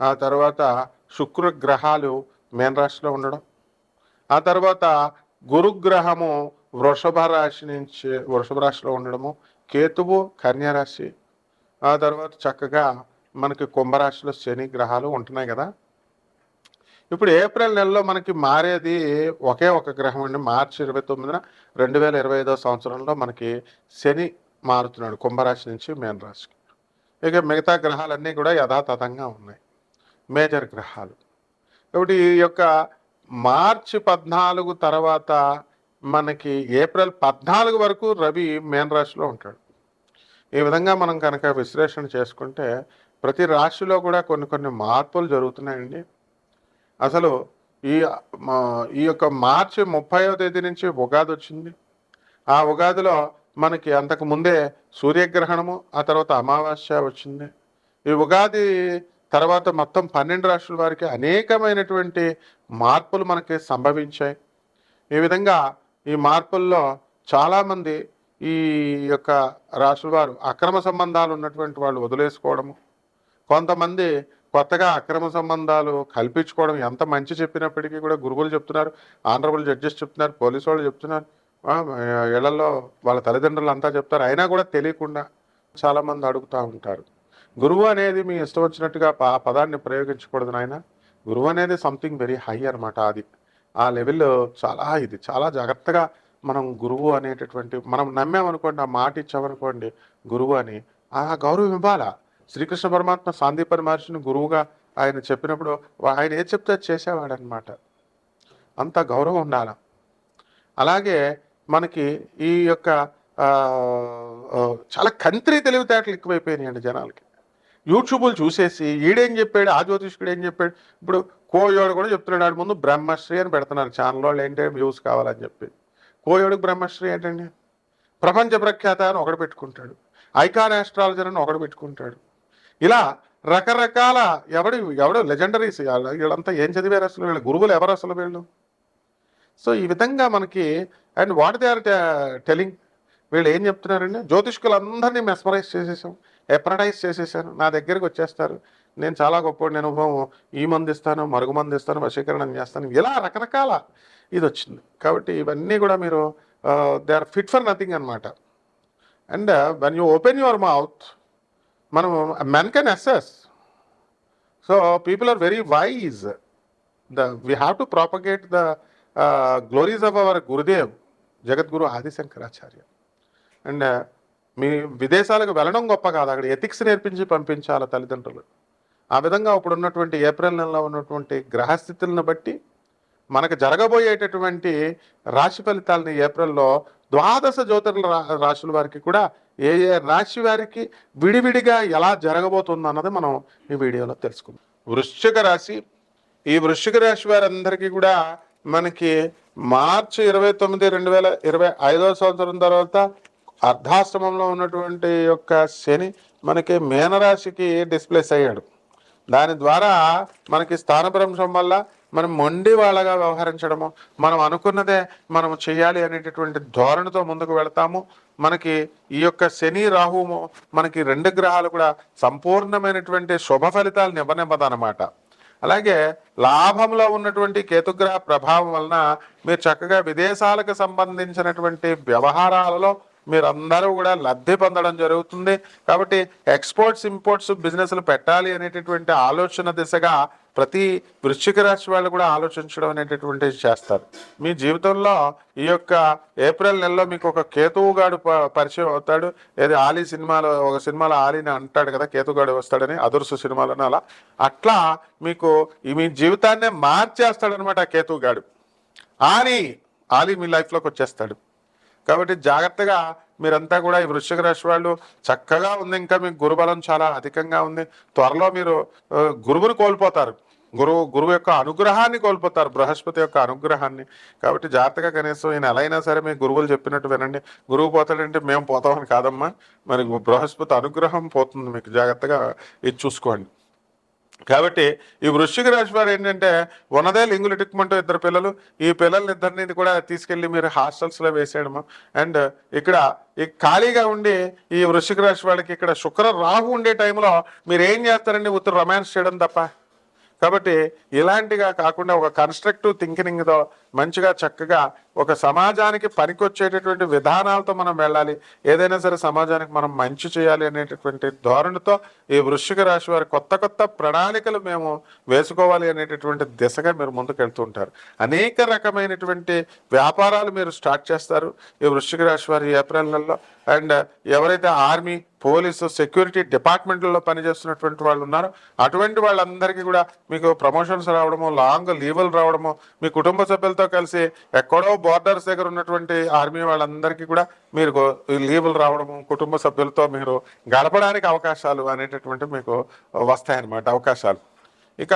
ఆ తర్వాత శుక్ర గ్రహాలు మేన రాశిలో ఉండడం. ఆ తర్వాత గురుగ్రహము వృషభ రాశి నుంచి వృషభ రాశిలో ఉండడము కేతువు కన్యారాశి ఆ తర్వాత చక్కగా మనకి కుంభరాశిలో శని గ్రహాలు ఉంటున్నాయి కదా. ఇప్పుడు ఏప్రిల్ నెలలో మనకి మారేది ఒకే ఒక గ్రహం అండి. మార్చి ఇరవై తొమ్మిదిన రెండు వేల ఇరవై ఐదో సంవత్సరంలో మనకి శని మారుతున్నాడు కుంభరాశి నుంచి మేన రాశికి. ఇక మిగతా గ్రహాలన్నీ కూడా యథాతథంగా ఉన్నాయి. మేజర్ గ్రహాలు. కాబట్టి ఈ యొక్క మార్చి పద్నాలుగు తర్వాత మనకి ఏప్రిల్ పద్నాలుగు వరకు రవి మేన్ రాశిలో ఉంటాడు. ఈ విధంగా మనం కనుక విశ్లేషణ చేసుకుంటే ప్రతి రాశిలో కూడా కొన్ని కొన్ని మార్పులు జరుగుతున్నాయండి. అసలు ఈ ఈ యొక్క మార్చి ముప్పైవ తేదీ నుంచి ఉగాది వచ్చింది. ఆ ఉగాదిలో మనకి అంతకు ముందే సూర్యగ్రహణము ఆ తర్వాత అమావాస్య వచ్చింది. ఈ ఉగాది తర్వాత మొత్తం పన్నెండు రాష్ట్రాల వారికి అనేకమైనటువంటి మార్పులు మనకి సంభవించాయి. ఈ విధంగా ఈ మార్పుల్లో చాలామంది ఈ యొక్క రాశుల వారు అక్రమ సంబంధాలు ఉన్నటువంటి వాళ్ళు వదిలేసుకోవడము కొంతమంది కొత్తగా అక్రమ సంబంధాలు కల్పించుకోవడం ఎంత మంచి చెప్పినప్పటికీ కూడా గురువులు చెప్తున్నారు ఆనరబుల్ జడ్జెస్ చెప్తున్నారు పోలీసు వాళ్ళు చెప్తున్నారు ఇళ్ళలో వాళ్ళ తల్లిదండ్రులు అంతా చెప్తారు అయినా కూడా తెలియకుండా చాలామంది అడుగుతూ ఉంటారు. గురువు అనేది మీ ఇష్టం వచ్చినట్టుగా పదాన్ని ప్రయోగించకూడదు నాయన. గురువు అనేది సంథింగ్ వెరీ హై అనమాట అది. ఆ లెవెల్లో చాలా ఇది చాలా జాగ్రత్తగా మనం గురువు అనేటటువంటి మనం నమ్మామనుకోండి ఆ మాట ఇచ్చామనుకోండి గురువు అని ఆ గౌరవం ఇవ్వాలా? శ్రీకృష్ణ పరమాత్మ సాందీపని మహర్షిని గురువుగా ఆయన చెప్పినప్పుడు ఆయన ఏది చెప్తే చేసేవాడనమాట అంత గౌరవం ఉండాల? అలాగే మనకి ఈ యొక్క చాలా కంత్రి తెలివితేటలు ఎక్కువైపోయినాయండి జనాలకి. యూట్యూబ్లు చూసేసి ఈడేం చెప్పాడు ఆ జ్యోతిష్కుడు ఏం చెప్పాడు? ఇప్పుడు కోయోడు కూడా చెప్తున్నాడు ఆడి ముందు బ్రహ్మశ్రీ అని పెడుతున్నారు ఛానల్ వాళ్ళు ఏంటంటే వ్యూస్ కావాలని చెప్పి. కోయోడికి బ్రహ్మశ్రీ ఏంటండి? ప్రపంచ ప్రఖ్యాత అని ఒకడు పెట్టుకుంటాడు. ఐకాన్ ఆస్ట్రాలజర్ అని ఒకడు పెట్టుకుంటాడు. ఇలా రకరకాల ఎవడు ఎవడు లెజెండరీస్ వీళ్ళంతా ఏం చదివారు అసలు? వీళ్ళ గురువులు ఎవరు అసలు వీళ్ళు? సో ఈ విధంగా మనకి and what they are telling వీళ్ళు ఏం చెప్తున్నారండి? జ్యోతిష్కులందరినీ మెస్మరైజ్ చేసేసాం. ఎప్రడైజ్ చేసేసాను. నా దగ్గరికి వచ్చేస్తారు. నేను చాలా గొప్ప నేను ఈ మంది ఇస్తాను మరుగు మంది ఇస్తాను వశీకరణం చేస్తాను. ఇలా రకరకాల ఇది వచ్చింది కాబట్టి ఇవన్నీ కూడా మీరు they are fit for nothing అనమాట and when you open your mouth మనం men can assess. So people are very wise. The we have to propagate the glories of our Gurudev Jagadguru Adi Shankaracharya. And మీ విదేశాలకు వెళ్ళడం గొప్ప కాదు. అక్కడ ethics నేర్పించి పంపించాలి తల్లిదండ్రులు. ఆ విధంగా ఇప్పుడు ఉన్నటువంటి ఏప్రిల్ నెలలో ఉన్నటువంటి గ్రహస్థితులను బట్టి మనకు జరగబోయేటటువంటి రాశి ఫలితాలని ఏప్రిల్లో ద్వాదశ జ్యోతిర్ల రా- రాశుల వారికి కూడా ఏ ఏ రాశి వారికి విడివిడిగా ఎలా జరగబోతుంది అన్నది మనం ఈ వీడియోలో తెలుసుకుందాం. వృశ్చిక రాశి. ఈ వృశ్చిక రాశి వారందరికీ కూడా మనకి మార్చి ఇరవై తొమ్మిది రెండు వేల ఇరవై ఐదవ సంవత్సరం తర్వాత అర్ధాశ్రమంలో ఉన్నటువంటి యొక్క శని మనకి మేనరాశికి డిస్ప్లేస్ అయ్యాడు. దాని ద్వారా మనకి స్థానభ్రంశం వల్ల మనం మొండి వాళ్ళగా వ్యవహరించడము మనం అనుకున్నదే మనం చేయాలి అనేటటువంటి ధోరణితో ముందుకు వెళతాము. మనకి ఈ యొక్క శని రాహువు మనకి రెండు గ్రహాలు కూడా సంపూర్ణమైనటువంటి శుభ ఫలితాలను ఇవ్వనివ్వదన్నమాట అలాగే లాభంలో ఉన్నటువంటి కేతుగ్రహ ప్రభావం వలన మీరు చక్కగా విదేశాలకు సంబంధించినటువంటి వ్యవహారాలలో మీరందరూ కూడా లబ్ధి పొందడం జరుగుతుంది. కాబట్టి ఎక్స్పోర్ట్స్ ఇంపోర్ట్స్ బిజినెస్లు పెట్టాలి అనేటటువంటి ఆలోచన దిశగా ప్రతి వృశ్చిక రాశి వాళ్ళు కూడా ఆలోచించడం అనేటటువంటిది చేస్తారు. మీ జీవితంలో ఈ యొక్క ఏప్రిల్ నెలలో మీకు ఒక కేతువుగాడు ప- పరిచయం అవుతాడు. ఏది ఆలీ సినిమాలో ఒక సినిమాలో ఆలీని అంటాడు కదా కేతుగాడు వస్తాడని అదుర్సు సినిమాలోనే అలా. అట్లా మీకు ఈ మీ జీవితాన్నే మార్చేస్తాడనమాట ఆ కేతువుగాడు ఆలీ ఆలీ మీ లైఫ్లోకి వచ్చేస్తాడు. కాబట్టి జాగ్రత్తగా మీరంతా కూడా ఈ వృశ్చిక రాశి వాళ్ళు చక్కగా ఉంది. ఇంకా మీకు గురుబలం చాలా అధికంగా ఉంది. త్వరలో మీరు గురువును కోల్పోతారు. గురువు గురువు యొక్క అనుగ్రహాన్ని కోల్పోతారు. బృహస్పతి యొక్క అనుగ్రహాన్ని. కాబట్టి జాగ్రత్తగా కనీసం ఈయన ఎలా అయినా సరే మీ గురువులు చెప్పినట్టు వినండి. గురువు పోతాడంటే మేము పోతామని కాదమ్మా. మరి బృహస్పతి అనుగ్రహం పోతుంది. మీకు జాగ్రత్తగా ఇది చూసుకోండి. కాబట్టి ఈ వృశ్చిక రాశి వారు ఏంటంటే ఉన్నదే లింగులు ఇటుక్కుమంటూ ఇద్దరు పిల్లలు. ఈ పిల్లల్ని ఇద్దరిని కూడా తీసుకెళ్ళి మీరు హాస్టల్స్లో వేసేయడము. అండ్ ఇక్కడ ఈ ఖాళీగా ఉండి ఈ వృశ్చిక రాశి వాళ్ళకి ఇక్కడ శుక్ర రాహు ఉండే టైంలో మీరు ఏం చేస్తారండి? ఉత్తర రొమాన్స్ చేయడం తప్ప. కాబట్టి ఇలాంటిగా కాకుండా ఒక కన్స్ట్రక్టివ్ థింకింగ్తో మంచిగా చక్కగా ఒక సమాజానికి పనికొచ్చేటటువంటి విధానాలతో మనం వెళ్ళాలి. ఏదైనా సరే సమాజానికి మనం మంచి చేయాలి అనేటటువంటి ధోరణితో ఈ వృశ్చిక రాశి వారి కొత్త కొత్త ప్రణాళికలు మేము వేసుకోవాలి అనేటటువంటి దిశగా మీరు ముందుకెళ్తుంటారు. ఉంటారు అనేక రకమైనటువంటి వ్యాపారాలు మీరు స్టార్ట్ చేస్తారు ఈ వృశ్చిక రాశి వారి ఏప్రిల్ నెలలో. అండ్ ఎవరైతే ఆర్మీ పోలీసు సెక్యూరిటీ డిపార్ట్మెంట్లలో పనిచేస్తున్నటువంటి వాళ్ళు ఉన్నారు. అటువంటి వాళ్ళందరికీ కూడా మీకు ప్రమోషన్స్ రావడము లాంగ్ లీవ్లు రావడము మీ కుటుంబ సభ్యులతో కలిసి ఎక్కడో బోర్డర్స్ దగ్గర ఉన్నటువంటి ఆర్మీ వాళ్ళందరికీ కూడా మీరు లీవులు రావడము కుటుంబ సభ్యులతో మీరు గడపడానికి అవకాశాలు అనేటటువంటి మీకు వస్తాయన్నమాట అవకాశాలు. ఇక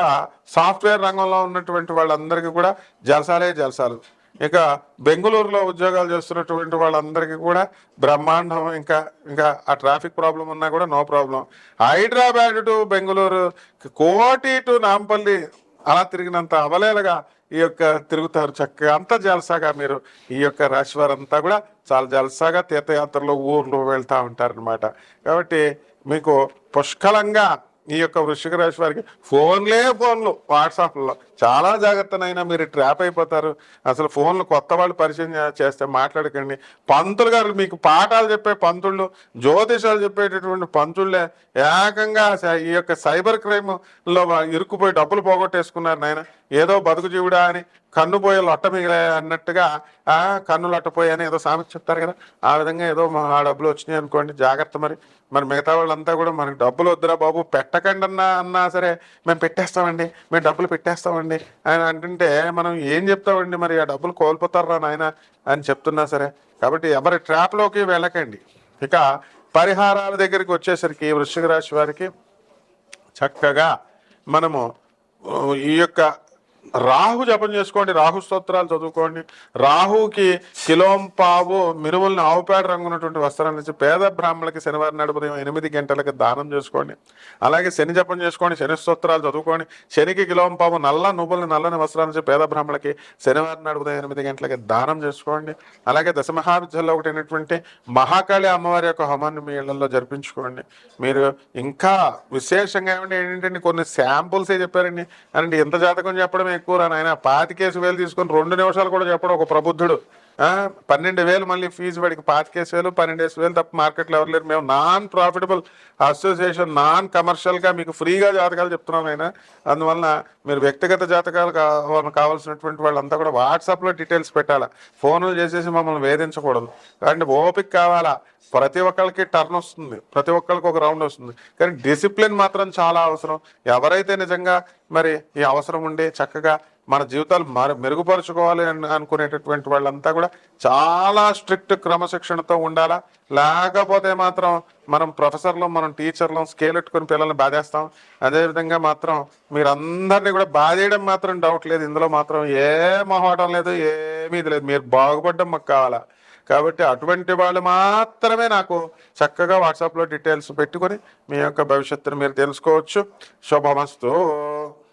సాఫ్ట్వేర్ రంగంలో ఉన్నటువంటి వాళ్ళందరికీ కూడా జలసాలే జలసాలు. ఇక బెంగళూరులో ఉద్యోగాలు చేస్తున్నటువంటి వాళ్ళందరికీ కూడా బ్రహ్మాండం ఇంకా ఇంకా ఆ ట్రాఫిక్ ప్రాబ్లం ఉన్నా కూడా no problem. Hyderabad to Bengaluru Koti to Nampally అలా తిరిగినంత అవలేలగా ఈ యొక్క తిరుగుతారు చక్కగా. అంత జలసాగా మీరు ఈ యొక్క రాశి వారంతా కూడా చాలా జలసాగా తీర్థయాత్రలో ఊర్లు వెళ్తూ ఉంటారనమాట కాబట్టి మీకు పుష్కలంగా ఈ యొక్క వృషిక రాశి వారికి ఫోన్లే ఫోన్లు వాట్సాప్లో. చాలా జాగ్రత్తనైనా మీరు ట్రాప్ అయిపోతారు. అసలు ఫోన్లు కొత్త వాళ్ళు పరిచయం చేస్తే మాట్లాడకండి. పంతులు గారు మీకు పాఠాలు చెప్పే పంతుళ్ళు జ్యోతిషాలు చెప్పేటటువంటి పంతుళ్ళే ఏకంగా ఈ యొక్క సైబర్ క్రైమ్లో ఇరుక్కుపోయి డబ్బులు పోగొట్టేసుకున్నారు నాయన. ఏదో బతుకు జీవుడా అని కన్ను పోయే లొట్ట మిగిలే అన్నట్టుగా ఆ కన్ను లొట్టపోయి అని ఏదో సామెత చెప్తారు కదా. ఆ విధంగా ఏదో మా ఆ డబ్బులు వచ్చినాయి అనుకోండి జాగ్రత్త మరి. మరి మిగతా వాళ్ళంతా కూడా మనకి డబ్బులు వద్దురా బాబు పెట్టకండి అన్నా అన్నా సరే మేము పెట్టేస్తామండి. మేము డబ్బులు పెట్టేస్తామండి. ఆయన అంటుంటే మనం ఏం చెప్తామండి మరి? ఆ డబ్బులు కోల్పోతారా నాయన అని చెప్తున్నా సరే. కాబట్టి ఎవరి ట్రాప్లోకి వెళ్ళకండి. ఇక పరిహారాల దగ్గరికి వచ్చేసరికి వృశ్చిక రాశి వారికి చక్కగా మనము ఈ యొక్క రాహు జపం చేసుకోండి రాహు స్తోత్రాలు చదువుకోండి. రాహుకి కిలోం పావు మినుములను ఆవుపేడ రంగున్నటువంటి వస్త్రాలు ఇచ్చి పేద బ్రాహ్మణులకి శనివారం నాడు ఉదయం ఎనిమిది గంటలకు దానం చేసుకోండి. అలాగే శని జపం చేసుకోండి శని స్తోత్రాలు చదువుకోండి. శనికి కిలోం పావు నల్ల నువ్వులను నల్లని వస్త్రాలు ఇచ్చి పేద బ్రాహ్మణులకి శనివారం నాడు ఉదయం ఎనిమిది గంటలకి దానం చేసుకోండి. అలాగే దశమహావిద్యలో ఒకటైనటువంటి మహాకాళి అమ్మవారి యొక్క హోమాన్ని మీ ఇళ్ళలో జరిపించుకోండి. మీరు ఇంకా విశేషంగా ఏమంటే ఏంటంటే కొన్ని శాంపుల్సే చెప్పారండి. అంటే ఎంత జాతకం చెప్పడం ఎక్కువ రా నాయన? పాతికేసి వేలు తీసుకొని రెండు నిమిషాలు కూడా చెప్పడం ఒక ప్రబుద్ధుడు. పన్నెండు వేలు మళ్ళీ ఫీజు వాడికి పాతికేసి వేలు పన్నెండేసి వేలు తప్ప మార్కెట్లో ఎవరు లేరు. మేము నాన్ ప్రాఫిటబుల్ అసోసియేషన్ నాన్ కమర్షియల్గా మీకు ఫ్రీగా జాతకాలు చెప్తున్నాం ఆయన అందువలన మీరు వ్యక్తిగత జాతకాలు కావాలి కావాల్సినటువంటి వాళ్ళంతా కూడా వాట్సాప్లో డీటెయిల్స్ పెట్టాలా? ఫోన్లు చేసేసి మమ్మల్ని వేధించకూడదు. అంటే ఓపిక కావాలా? ప్రతి ఒక్కరికి టర్న్ వస్తుంది. ప్రతి ఒక్కరికి ఒక రౌండ్ వస్తుంది. కానీ డిసిప్లిన్ మాత్రం చాలా అవసరం. ఎవరైతే నిజంగా మరి ఈ అవసరం ఉండి చక్కగా మన జీవితాలు మరి మెరుగుపరుచుకోవాలి అని అనుకునేటటువంటి వాళ్ళంతా కూడా చాలా స్ట్రిక్ట్ క్రమశిక్షణతో ఉండాలా? లేకపోతే మాత్రం మనం ప్రొఫెసర్లు మనం టీచర్లు స్కేల్ ఎట్టుకుని పిల్లల్ని బాధేస్తాం. అదేవిధంగా మాత్రం మీరందరినీ కూడా బాధేయడం మాత్రం డౌట్ లేదు. ఇందులో మాత్రం ఏ మొహటం లేదు ఏమీ ఇది లేదు. మీరు బాగుపడడం మాకు కావాలా? కాబట్టి అటువంటి వాళ్ళు మాత్రమే నాకు చక్కగా వాట్సాప్లో డీటెయిల్స్ పెట్టుకొని మీ యొక్క భవిష్యత్తును మీరు తెలుసుకోవచ్చు. శుభమస్తు.